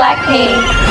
Blackpink.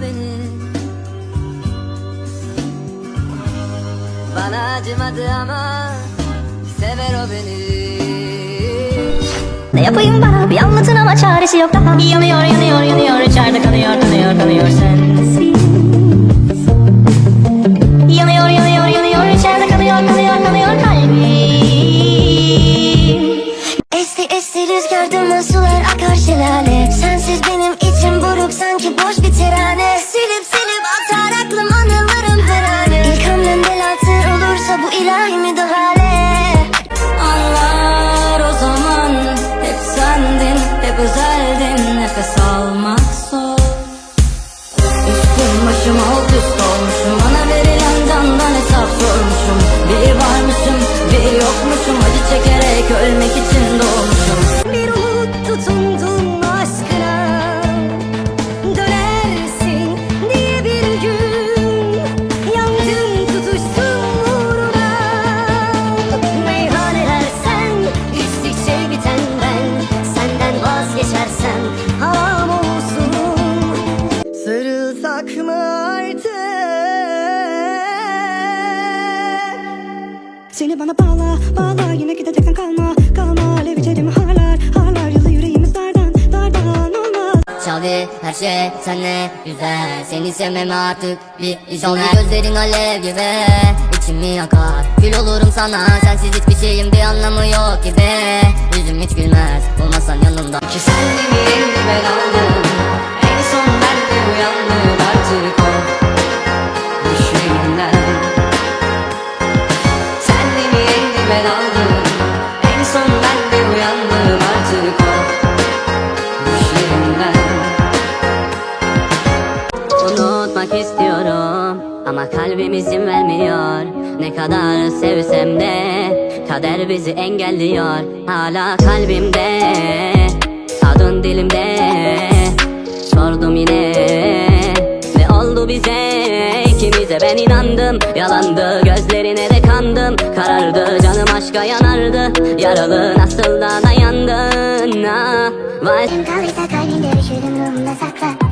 Beni Bana acımadı ama sever o beni. Ne yapayım bana? Bir anlatın ama çaresi yok. Daha Yanıyor yanıyor yanıyor Seni bana bağla, bağla. Yine gideceksen kalma, kalma. Alev içerim harlar, harlar. Yılı yüreğimiz dardan, dardan olmaz. Çaldı her şey senle güzel Seni sevmem artık bir izole. Gözlerin alev gibi içimi yakar. Kül olurum sana sensiz hiçbir şeyin bir anlamı yok gibi. Yüzüm hiç gülmez olmasan yanımda. Ki sen Unutmak istiyorum. Ama kalbim izin vermiyor. Ne kadar sevsem de kader bizi engelliyor. Hala kalbimde adın dilimde. Sordum yine ve oldu bize? İkimize ben inandım. Yalandı gözlerine de kandım. Karardı canım aşka yanardı. Yaralı nasıl da dayandın? Ah, Vay. Kim kaldıysa kalbinde üşüdüm ruhumda sakla